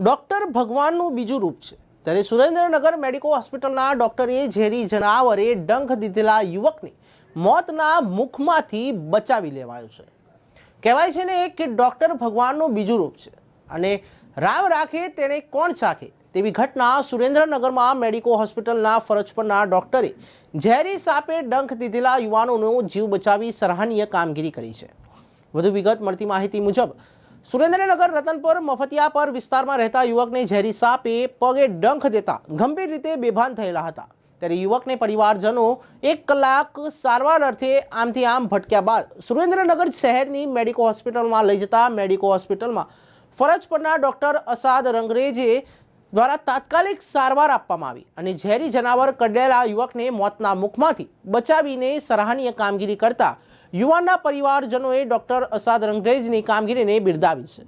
Doctor ભગવાનનું બીજું રૂપ છે. ત્યારે સુરેન્દ્રનગર મેડિકો હોસ્પિટલના ડૉક્ટરે ઝેરી જનાવરે ડંખ દીધેલા યુવકને મોતના મુખમાંથી બચાવી લેવાયો છે. કહેવાય છે ને કે ડૉક્ટર ભગવાનનું બીજું રૂપ છે અને રામ રાખે તેણે કોણ ચાખે તેવી ઘટના સુરેન્દ્રનગરમાં મેડિકો હોસ્પિટલના ફરજ પરના ડૉક્ટરે ઝેરી સાપે ડંખ દીધેલા યુવાનોનો જીવ બચાવી સરાહનીય કામગીરી કરી છે. વધુ વિગત મળતી માહિતી મુજબ સુરેન્દ્રનગર, રતનપુર, મફતિયા પર વિસ્તારમાં રહેતા યુવકને ઝેરી સાપે પગે ડંખ દેતા ગંભીર રીતે બેભાન થયેલા હતા. ત્યારે યુવકને પરિવારજનો એક કલાક સારવાર અર્થે આમથી આમ ભટક્યા બાદ સુરેન્દ્રનગર શહેરની મેડિકો હોસ્પિટલમાં લઈ જતા મેડિકો હોસ્પિટલમાં ફરજ પરના ડૉક્ટર અસાદ રંગરેજે દ્વારા તાત્કાલિક સારવાર આપવામાં આવી અને ઝેરી જનાવર કડેલા યુવકને મોતના મુખમાંથી બચાવીને સરાહનીય કામગીરી કરતા યુવાનના પરિવારજનોએ ડોક્ટર અસાદ રંગરેજની કામગીરીને બિરદાવી છે.